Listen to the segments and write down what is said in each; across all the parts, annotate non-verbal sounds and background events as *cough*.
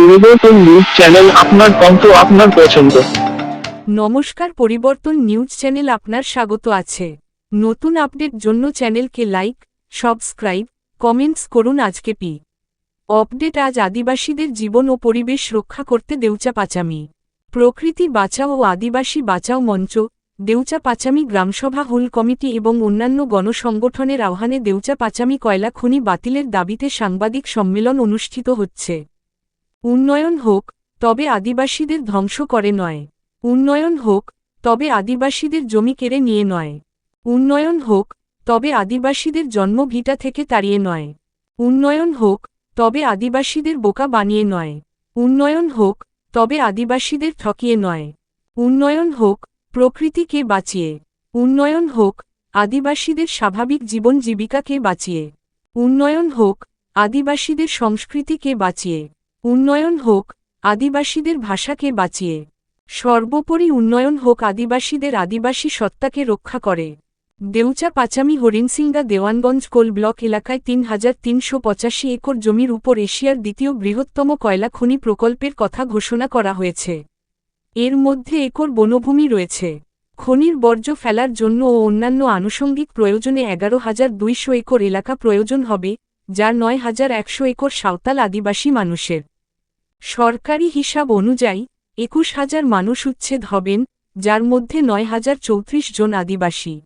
পরিবর্তন news channel আপনার কণ্ঠ আপনার পছন্দ। নমস্কার, পরিবর্তন নিউজ চ্যানেল আপনার স্বাগত আছে। নতুন আপডেট জন্য চ্যানেলকে লাইক সাবস্ক্রাইব কমেন্টস করুন আজকে পি। আপডেট আজ আদিবাসীদের জীবন ও পরিবেশ রক্ষা করতে দেউচা পাচামি। প্রকৃতি বাঁচাও ও আদিবাসী বাঁচাও মঞ্চ, দেউচা পাচামি গ্রামসভা হুল কমিটি এবং অন্যান্য গণসংগঠনের আহ্বানে দেউচা পাচামি কয়লা খনি বাতিলের দাবিতে সাংবাদিক সম্মেলন অনুষ্ঠিত হচ্ছে। উন্নয়ন হোক, তবে আদিবাসীদের ধ্বংস করে নয়। উন্নয়ন হোক, তবে আদিবাসীদের জমি কেড়ে নিয়ে নয়। উন্নয়ন হোক, তবে আদিবাসীদের জন্মভিটা থেকে তাড়িয়ে নয়। উন্নয়ন হোক, তবে আদিবাসীদের বোকা বানিয়ে নয়। উন্নয়ন হোক, তবে আদিবাসীদের ঠকিয়ে নয়। উন্নয়ন হোক, প্রকৃতিকে বাঁচিয়ে। উন্নয়ন হোক, আদিবাসীদের স্বাভাবিক জীবন জীবিকাকে বাঁচিয়ে। উন্নয়ন হোক, আদিবাসীদের সংস্কৃতিকে বাঁচিয়ে। উন্নয়ন হোক, আদিবাসীদের ভাষাকে বাঁচিয়ে। সর্বোপরি উন্নয়ন হোক, আদিবাসীদের আদিবাসী সত্তাকে রক্ষা করে। দেউচা পাচামি হরিণসিংগা দেওয়ানগঞ্জ কোল ব্লক এলাকায় তিন হাজার তিনশো পঁচাশি একর জমির উপর এশিয়ার দ্বিতীয় বৃহত্তম কয়লা খনি প্রকল্পের কথা ঘোষণা করা হয়েছে। এর মধ্যে একর বনভূমি রয়েছে। খনির বর্জ্য ফেলার জন্য ও অন্যান্য আনুষঙ্গিক প্রয়োজনে এগারো হাজার দুইশো একর এলাকা প্রয়োজন হবে যার নয় হাজার একশো একর সাঁওতাল আদিবাসী মানুষের। সরকারি হিসাব অনুযায়ী, একুশ হাজার মানুষ উচ্ছেদ হবেন, যার মধ্যে নয় হাজার চৌত্রিশ জন আদিবাসী।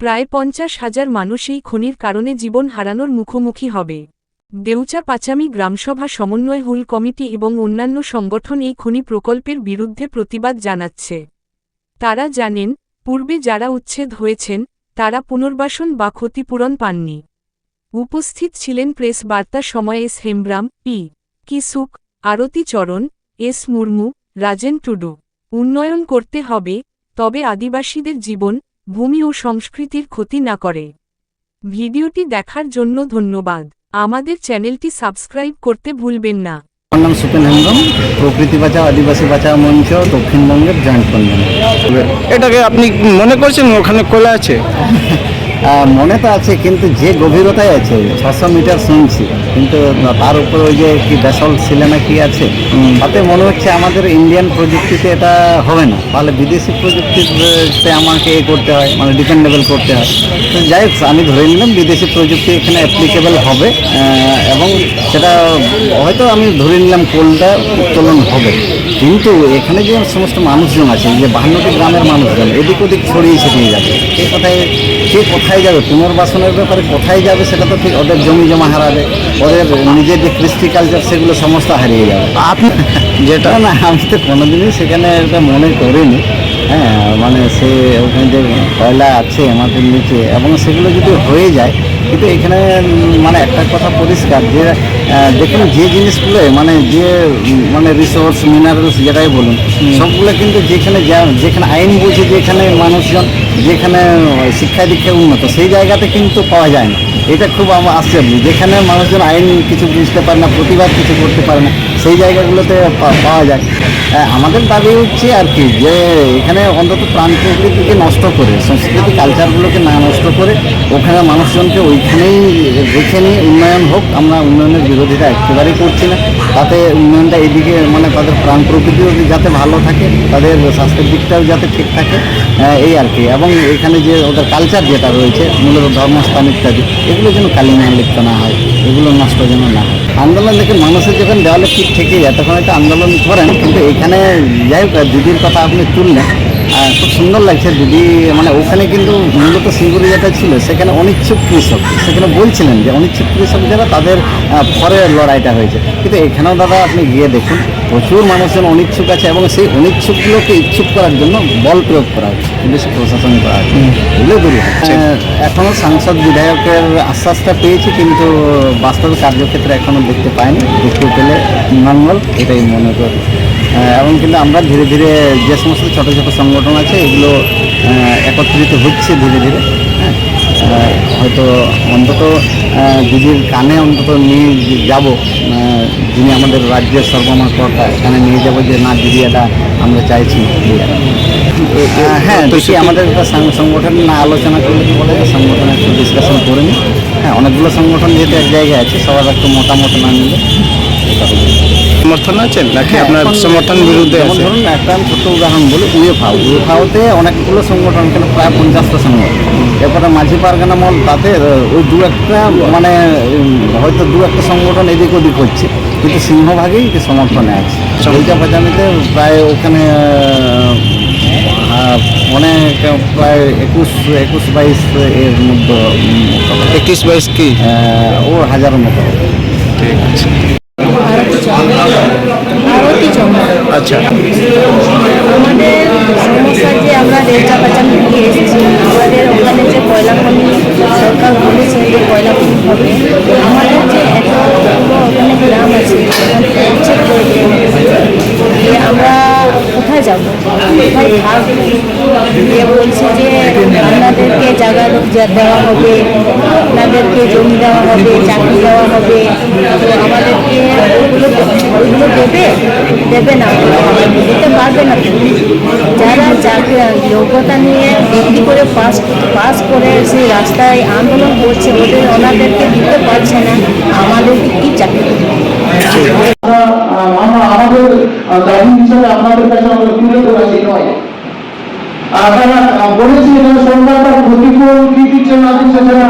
প্রায় পঞ্চাশ হাজার মানুষ এই খনির কারণে জীবন হারানোর মুখোমুখি হবে। দেউচা পাচামি গ্রামসভা সমন্বয় হুল কমিটি এবং অন্যান্য সংগঠন এই খনি প্রকল্পের বিরুদ্ধে প্রতিবাদ জানাচ্ছে। তারা জানেন, পূর্বে যারা উচ্ছেদ হয়েছেন, তারা পুনর্বাসন বা ক্ষতিপূরণ পাননি। উপস্থিত ছিলেন প্রেস বার্তা সময় এস হেমব্রাম, পি. কিসুক আরতি চরণ, এস মুর্মু, রাজেন টুডু। উন্নয়ন করতে হবে, তবে আদিবাসীদের জীবন, ভূমি ও সংস্কৃতির ক্ষতি না করে। ভিডিওটি দেখার জন্য ধন্যবাদ। আমাদের চ্যানেলটি সাবস্ক্রাইব করতে ভুলবেন না। আমার নাম সুপেন হেমব্রম প্রকৃতি বাঁচা আদিবাসী বাঁচা মঞ্চ দক্ষিণবঙ্গের জয়েন্ট কনভেনর এটাকে আপনি মনে করছেন ওখানে খোলা আছে? *laughs* মনে তো আছে কিন্তু যে গভীরতায় আছে ছশো মিটার শুনছি কিন্তু তার উপর ওই যে কি বেসল সিনেমা কি আছে তাতে মনে হচ্ছে আমাদের ইন্ডিয়ান প্রযুক্তিতে এটা হবে না। তাহলে বিদেশি প্রযুক্তিতে আমাকে এ করতে হয় মানে ডিপেন্ডেবল করতে হয়। তো যাই হোক আমি ধরে নিলাম বিদেশি প্রযুক্তি এখানে অ্যাপ্লিকেবল হবে এবং সেটা হয়তো আমি ধরে নিলাম কোলটা উত্তোলন হবে। কিন্তু এখানে যে সমস্ত মানুষজন আছে যে বাহান্নটি গ্রামের মানুষজন এদিক ওদিক ছড়িয়ে ছিটিয়ে যাবে কে কোথায় কে কোথায় যাবে পুনর্বাসনের ব্যাপারে কোথায় যাবে সেটা তো ঠিক ওদের জমি জমা হারাবে ওদের নিজের যে কৃষ্টি কালচার সেগুলো সমস্ত হারিয়ে যাবে। আপনি যেটা না আমি তো কোনোদিনই সেখানে এটা মনে করিনি। হ্যাঁ মানে সে ওখানে যে কয়লা আছে আমাদের নিচে এবং সেগুলো যদি হয়ে যায় কিন্তু এখানে মানে একটা কথা পরিষ্কার যে দেখুন যে জিনিসগুলো মানে যে মানে রিসোর্স মিনারেলস যেটাই বলুন সবগুলো কিন্তু যেখানে যা- যেখানে আইন বুঝে যেখানে মানুষজন যেখানে শিক্ষা দীক্ষায় উন্নত সেই জায়গাতে কিন্তু পাওয়া যায় না। এটা খুব আমার আশ্চর্য। যেখানে মানুষজন আইন কিছু বুঝতে পারে না, প্রতিবাদ কিছু করতে পারে না, সেই জায়গাগুলোতে পাওয়া যায়। আমাদের দাবি হচ্ছে আর কি যে এখানে অন্তত প্রাণ প্রকৃতিকে নষ্ট করে, সংস্কৃতি কালচারগুলোকে না নষ্ট করে, ওখানে মানুষজনকে ওইখানেই রেখে নিয়ে উন্নয়ন হোক, আমরা উন্নয়নের বিরোধিতা একেবারেই করছি না। তাতে উন্নয়নটা এদিকে মানে তাদের প্রাণ প্রকৃতিও যাতে ভালো থাকে, তাদের স্বাস্থ্যের দিকটাও যাতে ঠিক থাকে এই আর কি। এবং এখানে যে ওদের কালচার যেটা রয়েছে, মূলত ধর্মস্থান ইত্যাদি। এগুলো যেন কালিমায় লিপ্ত না হয় এগুলো নষ্ট যেন না হয়। আন্দোলন দেখে মানুষের যখন দেওয়ালে ঠিক থেকে যায় তখন একটা আন্দোলন করেন কিন্তু এখানে যাই হোক দিদির কথা আপনি তুললেন খুব সুন্দর লাগছে দিদি মানে ওখানে কিন্তু মূলত সিঙ্গুরি যেটা ছিল সেখানে অনিচ্ছুক কৃষক সেখানে বলছিলেন যে অনিচ্ছুক কৃষক যারা তাদের আহ, ফরে লড়াইটা হয়েছে। কিন্তু এখানেও দাদা আপনি গিয়ে দেখুন প্রচুর মানুষজন অনিচ্ছুক আছে এবং সেই অনিচ্ছুকগুলোকে ইচ্ছুক করার জন্য বল প্রয়োগ করা হচ্ছে বেশি প্রশাসন করা হচ্ছে। এগুলো দূর। হচ্ছে এখনও সাংসদ বিধায়কের আশ্বাসটা পেয়েছি কিন্তু বাস্তব কার্যক্ষেত্রে এখনও দেখতে পাইনি। দেখতে পেলে মঙ্গল এটাই মনে করি। আহ, এবং কিন্তু আমরা ধীরে ধীরে যে সমস্ত ছোটো ছোটো সংগঠন আছে এগুলো একত্রিত হচ্ছে ধীরে ধীরে। হ্যাঁ হয়তো অন্তত দিদির কানে অন্তত নিয়ে যাব যিনি আমাদের রাজ্যের সর্বময় কর্তা এখানে নিয়ে যাব যে না দিদি এটা আমরা চাইছি হ্যাঁ দেখি আমাদের সংগঠন না আলোচনা করলে কি বলে সংগঠনে একটু ডিসকাশন করে নিই হ্যাঁ অনেকগুলো সংগঠন যেহেতু এক জায়গায় আছে সবার একটু মতামত না নিলে। সমর্থন আছেন নাকি আপনার সমর্থন বিরুদ্ধে আছে? ধরুন একটা আমি ছোট্ট উদাহরণ বলি উয়েফা। উয়েফাওতে অনেকগুলো সংগঠন এখানে প্রায় পঞ্চাশটা সংগঠন এরপরে মাঝি পারগানা মল তাতে ওই দু একটা মানে হয়তো দু একটা সংগঠন এদিক ওদিক হচ্ছে। কিন্তু সিংহভাগেই কি সমর্থনে আছে। ওইটা পাচামিতে প্রায় ওখানে অনেক প্রায় একুশ একুশ বাইশ এর মধ্যে একুশ বাইশ কি? ও হাজারের মতো। ঠিক আছে। আরতি চন্দ্র আচ্ছা। আমাদের সমস্যা যে আমরা রেলটা পাচান নিয়ে এসেছি আমাদের ওখানে যে কয়লা খনি সরকার বলেছে যে কয়লা খনি হবে আমাদের যে এতগুলো ওখানে গ্রাম আছে আমরা কোথায় যাব? কোথায় থাকব দিয়ে বলছে যে আপনাদেরকে জায়গা দেওয়া হবে, আপনাদেরকে জমি দেওয়া হবে, চাকরি দেওয়া হবে। আমাদেরকে ওইগুলো ওইগুলো দেবে? দেবে না। দিতে পারবে না যারা চাকরি, যোগ্যতা নিয়ে ডিগ্রি করে পাস পাস করে সেই রাস্তায় আন্দোলন করছে, ওদের ওনাদেরকে দিতে পারছে না। আমাদেরকে কি চাকরি? দাবি হিসাবে আপনাদের কাছে আমরা তুলে ধরেছি নয় আপনারা বলেছি যে সরকার তার প্রতিকূল কি দিচ্ছে না দিচ্ছে সেটা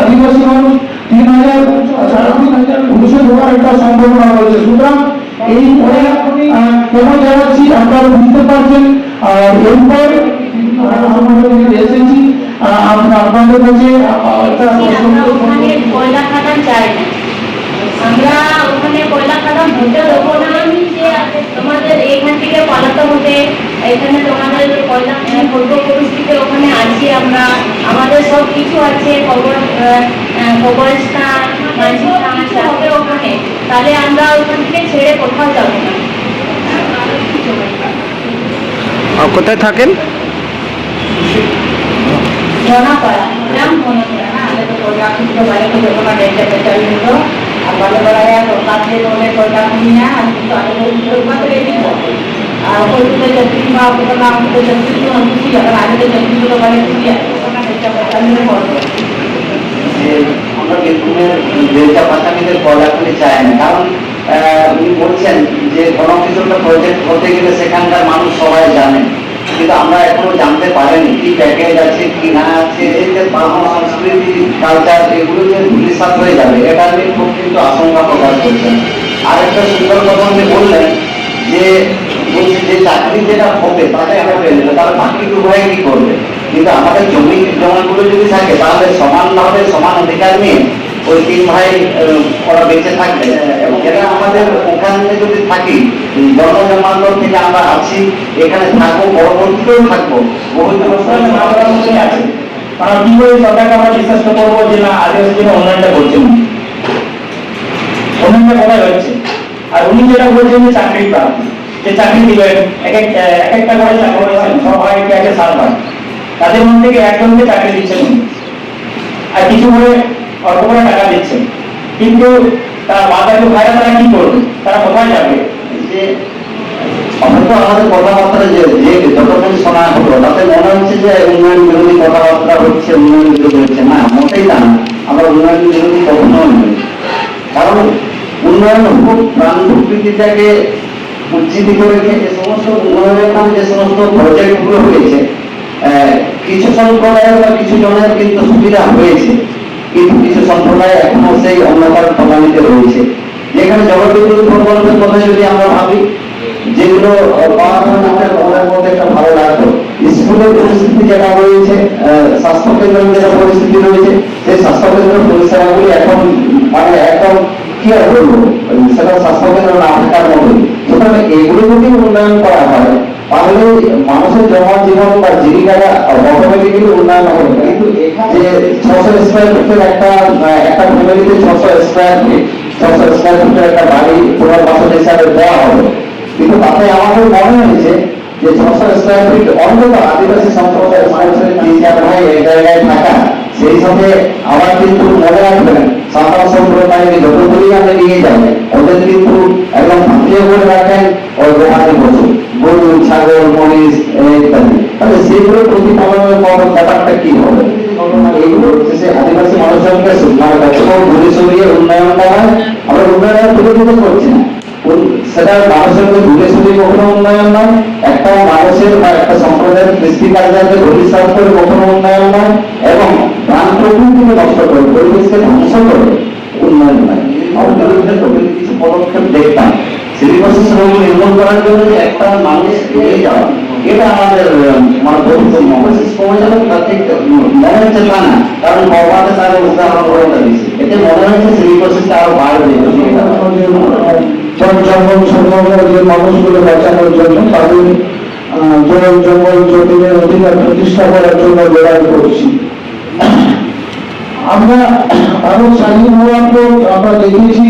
আদিবাসী মানুষ, তিন হাজার সাড়ে তিন হাজার একটা সম্ভাবনা রয়েছে। সুতরাং এই আহ, কেন জানাচ্ছি আপনারা বুঝতে পারছেন এরপর এসেছি আপনাদের কাছে আমরা ওখানে কয়লা খাদান চাই আমরা ওখানে কয়লা খাদান হতে দেবো না আমি যে তোমাদের এইখান থেকে পালাতে হবে এখানে তোমাদের কয়লা পূর্ব পরিস্থিতি ওখানে আছি আমরা আমাদের সব কিছু আছে খবর খবরস্থান মাঝি স্থান আছে হবে ওখানে তাহলে আমরা ওখান থেকে ছেড়ে কোথাও যাব? না কোথায় থাকেন? জনাপাড়া না যখন পেটাল আর বলে না আর আগে রেডি যাচ্ছি বা ওটা নাম করতে যাচ্ছি তো আমি আগে যাচ্ছি তো বলে আর ওখানে করবে না, কারণ উনি বলছেন যে প্রজেক্ট হতে গেলে সেখানকার মানুষ সবাই জানে। কিন্তু আমরা এখনও জানতে পারিনি কি প্যাকেজ আছে, কি না আছে সংস্কৃতি কালচার এগুলো যে ধূলিসাৎ হয়ে যাবে, এটা নিয়ে খুব কিন্তু আশঙ্কা প্রকাশ করছেন। আরেকটা সুন্দর কথা উনি বললেন যে যে চাকরি যেটা হবে পেয়ে যাব, তাহলে বাকি দু ভাই কি করবে? কিন্তু আমাদের জমি জমাগুলো যদি থাকে, তাহলে সমানভাবে সমান অধিকার নিয়ে ওই তিন ভাই ওরা বেঁচে থাকবে। এবং এটা আমাদের ওখানে যদি থাকি জন্ম থেকে আমরা আছি, এখানে থাকব, পরবর্তীতেও থাকব। বহু আছে। চাকরি চাকরি দিবেন এক এক এক একটা করে চাকরি ভাই তাদের মধ্যে থেকে একজনকে চাকরি দিচ্ছেন আর কিছু করে অল্প করে টাকা দিচ্ছেন। কিন্তু তার বাজারে ভাইরা তারা কি করবে? তারা কোথায় যাবে? যে আমাদের কথাবার্তা যে হলো হচ্ছে যে উন্নয়ন উন্নয়ন না না। আমরা উন্নয়ন কারণ উজ্জীবিত রেখে যে সমস্ত উন্নয়নের যে সমস্ত প্রজেক্টগুলো হয়েছে কিছু সম্প্রদায়ের বা কিছু জনের কিন্তু সুবিধা হয়েছে, কিন্তু কিছু সম্প্রদায় এখনও সেই অন্ধকার প্রণালীতে রয়েছে। যেখানে জগৎবিদ্যুৎ প্রকল্পের কথা যদি আমরা ভাবি, যেগুলো একটা ভালো লাগতো স্কুলের পরিস্থিতি যেটা রয়েছে স্বাস্থ্য কেন্দ্রের যেটা পরিস্থিতি রয়েছে, সেই স্বাস্থ্য কেন্দ্রের পরিষেবাগুলি এখন মানে একদম কি আর বলব? সেটা স্বাস্থ্য কেন্দ্র না থাকার মতোই। সুতরাং এগুলো যদি উন্নয়ন করা হয় তাহলে মানুষের জনজীবন বা জীবিকাটা একটা একটা দেওয়া হবে। কিন্তু তাতে মনে হয়েছে যে ছশো স্কোয়ার ফিট আদিবাসী সম্প্রদায়ের মানুষের তিন চার জায়গায় থাকা সেই সাথে আবার কিন্তু মনে রাখবেন, সাঁতার সম্প্রদায়কে যত পরিমাণে নিয়ে যান ওদের কিন্তু একদম ভাঙিয়ে করে রাখেন ওই হাতে পশু। গরু, ছাগল, মহিষ, ইত্যাদি। তাহলে সেগুলো প্রতিপালনের পর ব্যাপারটা কি হবে? আদিবাসী মানুষজনকে করছি না। সেটা কখনো উন্নয়ন নয়, একটা মানুষের বা একটা সম্প্রদায়ের কৃষি কার্যালয়ে ভবিষ্যৎ করে কখনো উন্নয়ন নয়, এবং প্রকৃতিকে নষ্ট করে পরিবেশকে ধ্বংস করে উন্নয়ন নয় আমাদের কিছু পদক্ষেপ দেখতাম মানুষগুলো বাঁচানোর জন্য তাদের আহ, জঙ্গল জমিনের অধিকার প্রতিষ্ঠা করার জন্য লড়াই করছি। আমরা আরও স্বাধীন হওয়ার পর আমরা দেখেছি